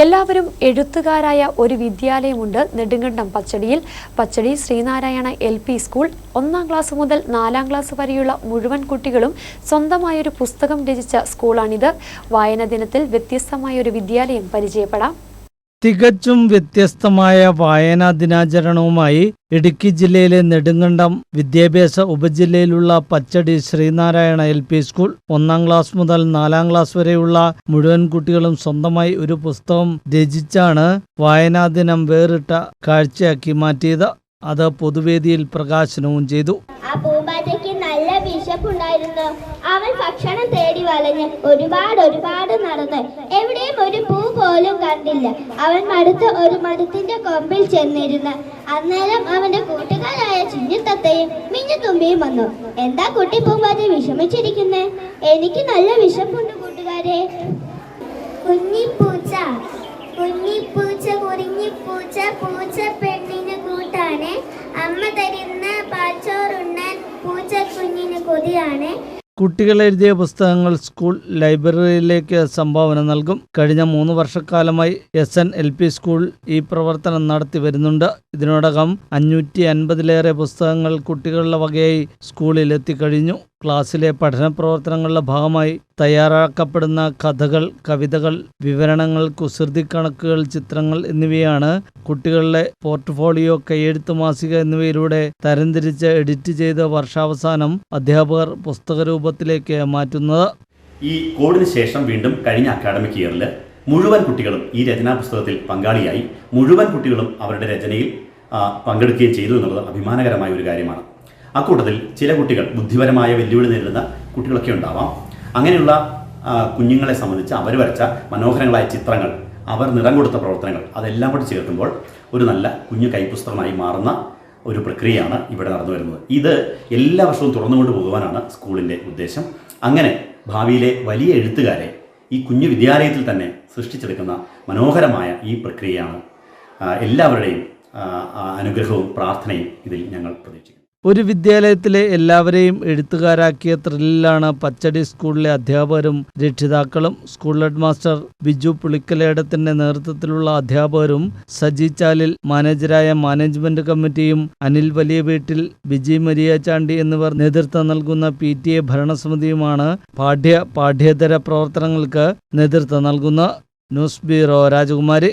എല്ലാവരും എഴുത്തുകാരായ ഒരു വിദ്യാലയമുണ്ട് Nedumkandam പച്ചടിയിൽ. Pachadi Sreenarayana L P school. ഒന്നാം ക്ലാസ് മുതൽ നാലാം ക്ലാസ് വരെയുള്ള മുഴുവൻ കുട്ടികളും സ്വന്തമായൊരു പുസ്തകം രചിച്ച സ്കൂളാണിത്. വായന ദിനത്തിൽ വ്യത്യസ്തമായ ഒരു വിദ്യാലയം പരിചയപ്പെടാം. തികച്ചും വ്യത്യസ്തമായ വായനാ ദിനാചരണവുമായി ഇടുക്കി ജില്ലയിലെ നെടുങ്കണ്ടം വിദ്യാഭ്യാസ ഉപജില്ലയിലുള്ള Pachadi Sreenarayana L P school ഒന്നാം ക്ലാസ് മുതൽ നാലാം ക്ലാസ് വരെയുള്ള മുഴുവൻ കുട്ടികളും സ്വന്തമായി ഒരു പുസ്തകം രചിച്ചാണ് വായനാ ദിനം വേറിട്ട കാഴ്ചയാക്കി മാറ്റിയത്. അത് പൊതുവേദിയിൽ പ്രകാശനവും ചെയ്തു. വിശപ്പുണ്ടായിരുന്നു അവൻ ഭക്ഷണം തേടി വലഞ്ഞ് ഒരുപാട് ഒരുപാട് നടന്ന് എവിടെയും ഒരു പൂ പോലും കണ്ടില്ല. അവൻ മടുത്ത് ഒരു മരത്തിന്റെ കൊമ്പിൽ ചെന്നിരുന്ന്. അന്നേരം അവന്റെ കൂട്ടുകാരായ ചിഞ്ഞിത്തത്തെയും മിഞ്ഞുതുമ്പിയും വന്നു. എന്താ കുട്ടി പൂമ്പാറ്റ വിഷമിച്ചിരിക്കുന്നേ? എനിക്ക് നല്ല വിശപ്പുണ്ട് കൂട്ടുകാരെ. കുഞ്ഞിപ്പൂച്ച കുഞ്ഞിപ്പൂച്ച കുറിഞ്ഞിപ്പൂച്ച പൂച്ച കൊതിയാണ് കുട്ടികൾ എഴുതിയ പുസ്തകങ്ങൾ സ്കൂൾ ലൈബ്രറിയിലേക്ക് സംഭാവന നൽകും. കഴിഞ്ഞ മൂന്ന് വർഷക്കാലമായി S N L P school ഈ പ്രവർത്തനം നടത്തി വരുന്നുണ്ട്. ഇതിനോടകം അഞ്ഞൂറ്റി അൻപതിലേറെ പുസ്തകങ്ങൾ കുട്ടികളുടെ വകയായി സ്കൂളിൽ എത്തിക്കഴിഞ്ഞു. ക്ലാസ്സിലെ പഠന പ്രവർത്തനങ്ങളുടെ ഭാഗമായി തയ്യാറാക്കപ്പെടുന്ന കഥകൾ കവിതകൾ വിവരണങ്ങൾ കുസൃതി കണക്കുകൾ ചിത്രങ്ങൾ എന്നിവയാണ് കുട്ടികളുടെ പോർട്ട്ഫോളിയോ കൈയെഴുത്ത് മാസിക എന്നിവയിലൂടെ തരംതിരിച്ച് എഡിറ്റ് ചെയ്ത് വർഷാവസാനം അധ്യാപകർ പുസ്തക രൂപത്തിലേക്ക് മാറ്റുന്നത്. ഈ കോഡിന് ശേഷം വീണ്ടും കഴിഞ്ഞ അക്കാഡമിക് ഇയറിൽ മുഴുവൻ കുട്ടികളും ഈ രചനാ പുസ്തകത്തിൽ പങ്കാളിയായി. മുഴുവൻ കുട്ടികളും അവരുടെ രചനയിൽ പങ്കെടുക്കുകയും ചെയ്തു എന്നുള്ളത് അഭിമാനകരമായ ഒരു കാര്യമാണ്. അക്കൂട്ടത്തിൽ ചില കുട്ടികൾ ബുദ്ധിപരമായ വെല്ലുവിളി നേരിടുന്ന കുട്ടികളൊക്കെ ഉണ്ടാവാം. അങ്ങനെയുള്ള കുഞ്ഞുങ്ങളെ സംബന്ധിച്ച് അവർ വരച്ച മനോഹരങ്ങളായ ചിത്രങ്ങൾ അവർ നിറം കൊടുത്ത പ്രവർത്തനങ്ങൾ അതെല്ലാം കൂടി ചേർക്കുമ്പോൾ ഒരു നല്ല കുഞ്ഞു കൈപുസ്തകമായി മാറുന്ന ഒരു പ്രക്രിയയാണ് ഇവിടെ നടന്നു വരുന്നത്. ഇത് എല്ലാ വർഷവും തുറന്നുകൊണ്ട് പോകുവാനാണ് സ്കൂളിന്റെ ഉദ്ദേശം. അങ്ങനെ ഭാവിയിലെ വലിയ എഴുത്തുകാരെ ഈ കുഞ്ഞു വിദ്യാലയത്തിൽ തന്നെ സൃഷ്ടിച്ചെടുക്കുന്ന മനോഹരമായ ഈ പ്രക്രിയയാണ് എല്ലാവരുടെയും അനുഗ്രഹവും പ്രാർത്ഥനയും ഇതിൽ ഞങ്ങൾ പ്രതീക്ഷിക്കുന്നു. ഒരു വിദ്യാലയത്തിലെ എല്ലാവരെയും എഴുത്തുകാരാക്കിയ ത്രില്ലിലാണ് പച്ചടി സ്കൂളിലെ അധ്യാപകരും രക്ഷിതാക്കളും. സ്കൂൾ ഹെഡ് മാസ്റ്റർ ബിജു പുളിക്കലേടത്തിന്റെ നേതൃത്വത്തിലുള്ള അധ്യാപകരും സജി ചാലിൽ മാനേജരായ മാനേജ്മെന്റ് കമ്മിറ്റിയും അനിൽ വലിയ വീട്ടിൽ ബിജി മരിയ ചാണ്ടി എന്നിവർ നേതൃത്വം നൽകുന്ന പി ടി എ ഭരണസമിതിയുമാണ് പാഠ്യ പാഠ്യേതര പ്രവർത്തനങ്ങൾക്ക് നേതൃത്വം നൽകുന്ന. ന്യൂസ് ബ്യൂറോ രാജകുമാരി.